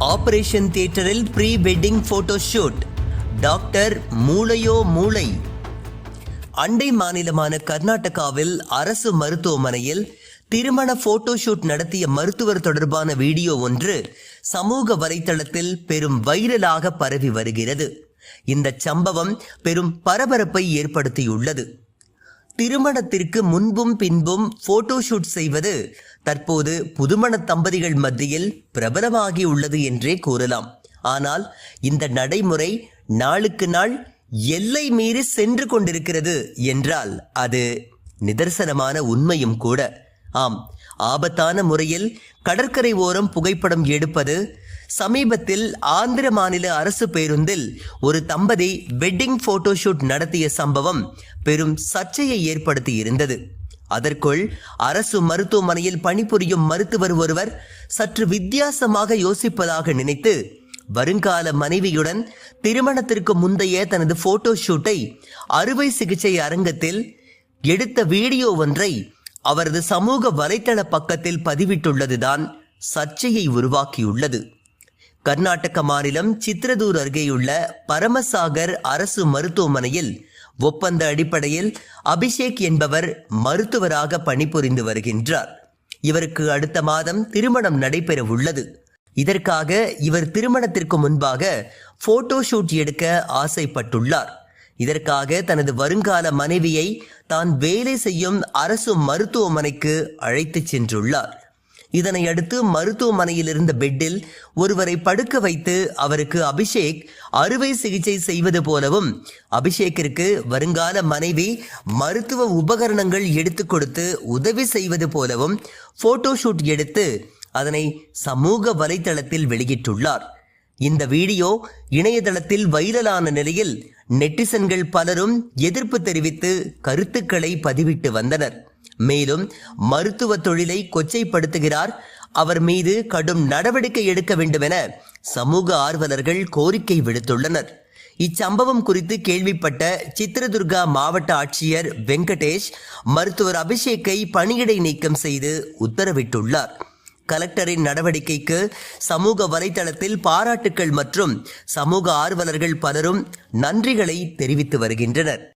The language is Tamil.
ஆபரேஷன் தியேட்டரில் pre wedding photo shoot doctor மூளையோ மூளை அண்டை மாநிலமான கர்நாடகாவில் அரசு மருத்துவமனையில் திருமண போட்டோ ஷூட் நடத்திய மருத்துவர் தொடர்பான வீடியோ ஒன்று சமூக வலைதளத்தில் பெரும் வைரலாக பரவி வருகிறது. இந்த சம்பவம் பெரும் பரபரப்பை ஏற்படுத்தியுள்ளது. திருமணத்திற்கு முன்பும் பின்பும் போட்டோஷூட் செய்வது தற்போது புதுமண தம்பதிகள் மத்தியில் பிரபலமாகி உள்ளது என்றே கூறலாம். ஆனால் இந்த நடைமுறை நாளுக்கு நாள் எல்லை மீறி சென்று கொண்டிருக்கிறது என்றால் அது நிதர்சனமான உண்மையும் கூட. ஆம் ஆபத்தான முறையில் கடற்கரை ஓரம் புகைப்படம் எடுப்பது சமீபத்தில் ஆந்திர மாநில அரசு பேருந்தில் ஒரு தம்பதி வெட்டிங் போட்டோஷூட் நடத்திய சம்பவம் பெரும் சர்ச்சையை ஏற்படுத்தி இருந்தது. அதற்குள் அரசு மருத்துவமனையில் பணிபுரியும் மருத்துவர் ஒருவர் சற்று வித்தியாசமாக யோசிப்பதாக நினைத்து வருங்கால மனைவியுடன் திருமணத்திற்கு முந்தைய தனது போட்டோ ஷூட்டை அறுவை சிகிச்சை அரங்கத்தில் எடுத்த வீடியோ ஒன்றை அவரது சமூக வலைத்தள பக்கத்தில் பதிவிட்டுள்ளதுதான் சர்ச்சையை உருவாக்கியுள்ளது. கர்நாடக மாநிலம் சித்ரதூர் அருகேயுள்ள பரமசாகர் அரசு மருத்துவமனையில் ஒப்பந்த அடிப்படையில் அபிஷேக் என்பவர் மருத்துவராக பணிபுரிந்து வருகின்றார். இவருக்கு அடுத்த மாதம் திருமணம் நடைபெற உள்ளது. இதற்காக இவர் திருமணத்திற்கு முன்பாக போட்டோ ஷூட் எடுக்க ஆசைப்பட்டுள்ளார். இதற்காக தனது வருங்கால மனைவியை தான் வேலை செய்யும் அரசு மருத்துவமனைக்கு அழைத்துச் சென்றுள்ளார். இதனை அடுத்து மருத்துவமனையில் இருந்த பெட்டில் ஒருவரை படுக்க வைத்து அவருக்கு அபிஷேக் அறுவை சிகிச்சை செய்வது போலவும் அபிஷேக்கிற்கு வருங்கால மனைவி மருத்துவ உபகரணங்கள் எடுத்து கொடுத்து உதவி செய்வது போலவும் போட்டோஷூட் எடுத்து அதனை சமூக வலைதளத்தில் வெளியிட்டுள்ளார். இந்த வீடியோ இணையதளத்தில் வைரலான நிலையில் நெட்டிசன்கள் பலரும் எதிர்ப்பு தெரிவித்து கருத்துக்களை பதிவிட்டு வந்தனர். மேலும் மருத்துவ தொழிலை கொச்சைப்படுத்துகிறார். அவர் மீது கடும் நடவடிக்கை எடுக்க வேண்டுமென சமூக ஆர்வலர்கள் கோரிக்கை விடுத்துள்ளனர். இச்சம்பவம் குறித்து கேள்விப்பட்ட சித்திரதுர்கா மாவட்ட ஆட்சியர் வெங்கடேஷ் மருத்துவர் அபிஷேக்கை பணியிடை நீக்கம் செய்து உத்தரவிட்டுள்ளார். கலெக்டரின் நடவடிக்கைக்கு சமூக வலைதளத்தில் பாராட்டுக்கள் மற்றும் சமூக ஆர்வலர்கள் பலரும் நன்றிகளை தெரிவித்து வருகின்றனர்.